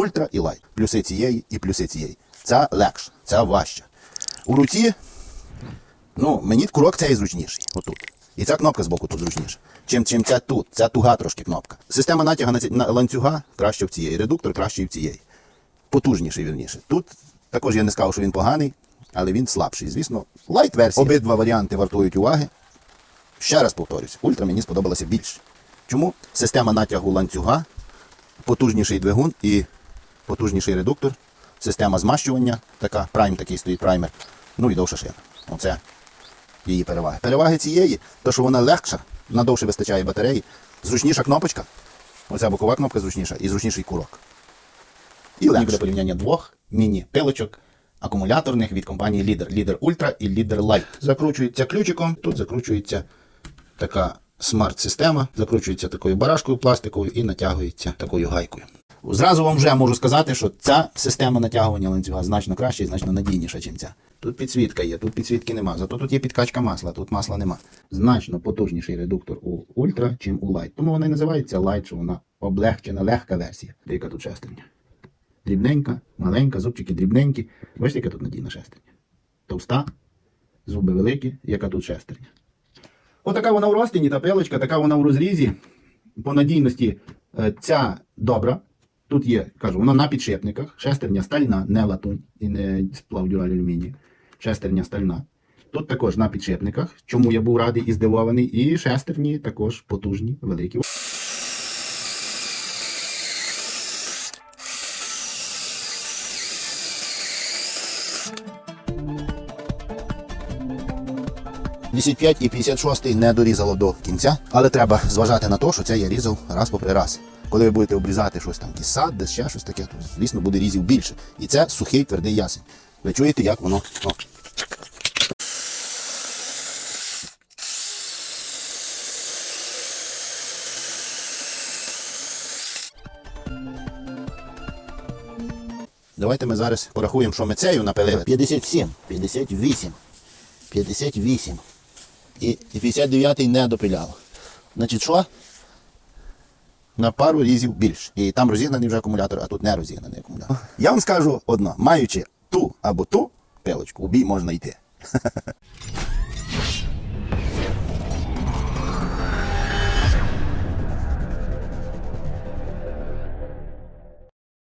ультра і лайт. Плюси цієї і плюси цієї. Ця легша, ця важча. У руці, ну, мені курок цей зручніший. Отут. І ця кнопка збоку тут зручніша. Чим, чим ця тут. Ця туга трошки кнопка. Система натяга на, ці- на ланцюга краще в цієї. Редуктор краще в цієї. Потужніший, вірніше. Тут також я не сказав, що він поганий, але він слабший. Звісно, лайт версія. Обидва варіанти вартують уваги. Ще раз повторюсь, ультра мені сподобалося більше. Чому? Система натягу ланцюга, потужніший двигун і потужніший редуктор, система змащування, така, прайм такий стоїть праймер, ну і довша шина. Оце її переваги. Переваги цієї, то що вона легша, надовше вистачає батареї, зручніша кнопочка, оця бокова кнопка зручніша і зручніший курок. І легше. буде порівняння двох міні-пилочок акумуляторних від компанії Leader. Leader Ultra і Leader Light. Закручується ключиком, тут закручується така смарт-система, закручується такою барашкою пластиковою і натягується такою гайкою. Зразу вам вже можу сказати, що ця система натягування ланцюга значно краща і значно надійніша, ніж ця. Тут підсвітка є, тут підсвітки нема, зато тут є підкачка масла, тут масла нема. Значно потужніший редуктор у Ultra, чим у Light. Тому вона і називається Light, що вона облегчена, легка версія. Яка тут шестерня? Дрібненька, маленька, зубчики дрібненькі. Бачите, яка тут надійна шестерня? Товста, зуби великі, яка тут шестерня. Отака вона в розтині, та пилочка, така вона в розрізі. По надійності е, ця добра. Тут є, кажу, вона на підшипниках. Шестерня стальна, не латунь і не сплав дюраль алюмінію. Шестерня стальна. Тут також на підшипниках, чому я був радий і здивований. І шестерні також потужні, великі. Десять п'ять і 56 не дорізало до кінця, але треба зважати на те, що це я різав раз попри раз. Коли ви будете обрізати щось там, якийсь сад, десь ще щось таке, то звісно буде різів більше. І це сухий твердий ясень. Ви чуєте, як воно. О. Давайте ми зараз порахуємо, що ми цею напилили. 57, 58, 58. І, і 59 не допиляв. Значить, що? На пару різів більше. І там розігнаний вже акумулятор, а тут не розігнаний акумулятор. Я вам скажу одно: маючи ту або ту пилочку, у бій можна йти.